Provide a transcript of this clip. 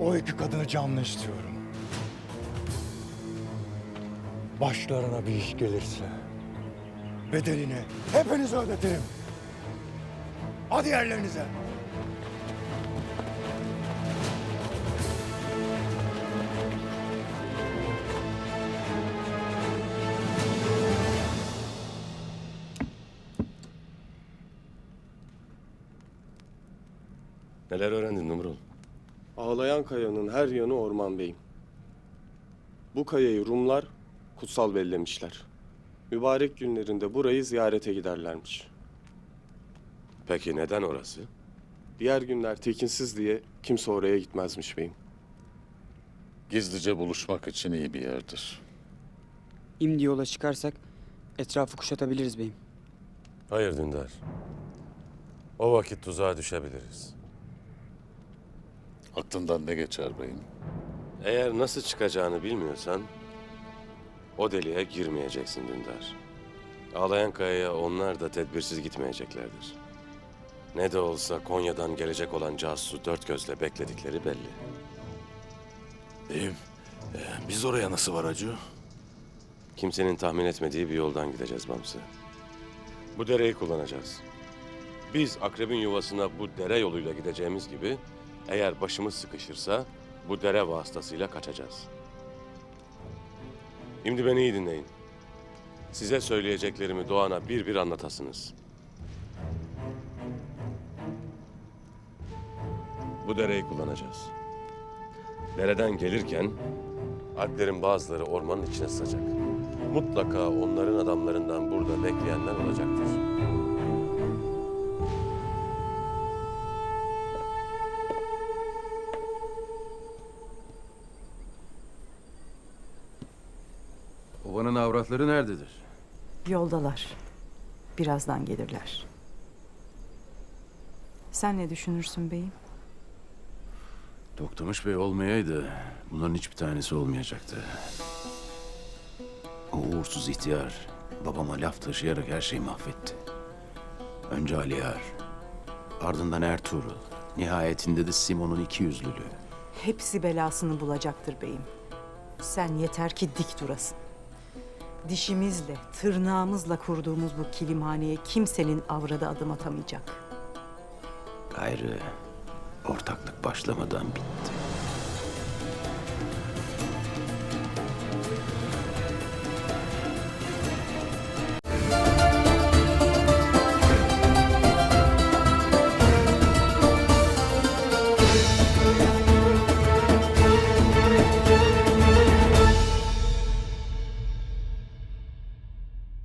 O iki kadını canlı istiyorum. Başlarına bir iş gelirse bedelini hepinize ödetirim. Hadi yerlerinize. Neler öğrendin Numrul? Ağlayan kayanın her yanı orman beyim. Bu kayayı Rumlar kutsal bellemişler. Mübarek günlerinde burayı ziyarete giderlermiş. Peki neden orası? Diğer günler tekinsiz diye kimse oraya gitmezmiş beyim. Gizlice buluşmak için iyi bir yerdir. İmdi yola çıkarsak etrafı kuşatabiliriz beyim. Hayır Dündar. O vakit tuzağa düşebiliriz. Aklından ne geçer beyim? Eğer nasıl çıkacağını bilmiyorsan o deliğe girmeyeceksin Dündar. Ağlayan kayaya onlar da tedbirsiz gitmeyeceklerdir. Ne de olsa Konya'dan gelecek olan casusu dört gözle bekledikleri belli. Beyim, e, biz oraya nasıl varacı? Kimsenin tahmin etmediği bir yoldan gideceğiz Bamsı. Bu dereyi kullanacağız. Biz akrebin yuvasına bu dere yoluyla gideceğimiz gibi eğer başımız sıkışırsa bu dere vasıtasıyla kaçacağız. Şimdi beni iyi dinleyin. Size söyleyeceklerimi Doğan'a bir bir anlatasınız. Bu dereyi kullanacağız. Dereden gelirken Alplerin bazıları ormanın içine sızacak. Mutlaka onların adamlarından burada bekleyenler olacaktır. Ovanın avratları nerededir? Yoldalar. Birazdan gelirler. Sen ne düşünürsün beyim? Toktamış Bey olmayaydı bunların hiçbir tanesi olmayacaktı. O uğursuz ihtiyar babama laf taşıyarak her şeyi mahvetti. Önce Aliyar, ardından Ertuğrul, nihayetinde de Simon'un iki yüzlülüğü. Hepsi belasını bulacaktır beyim. Sen yeter ki dik durasın. Dişimizle, tırnağımızla kurduğumuz bu kilimhaneye kimsenin avradı adım atamayacak. Gayrı ortaklık başlamadan bitti.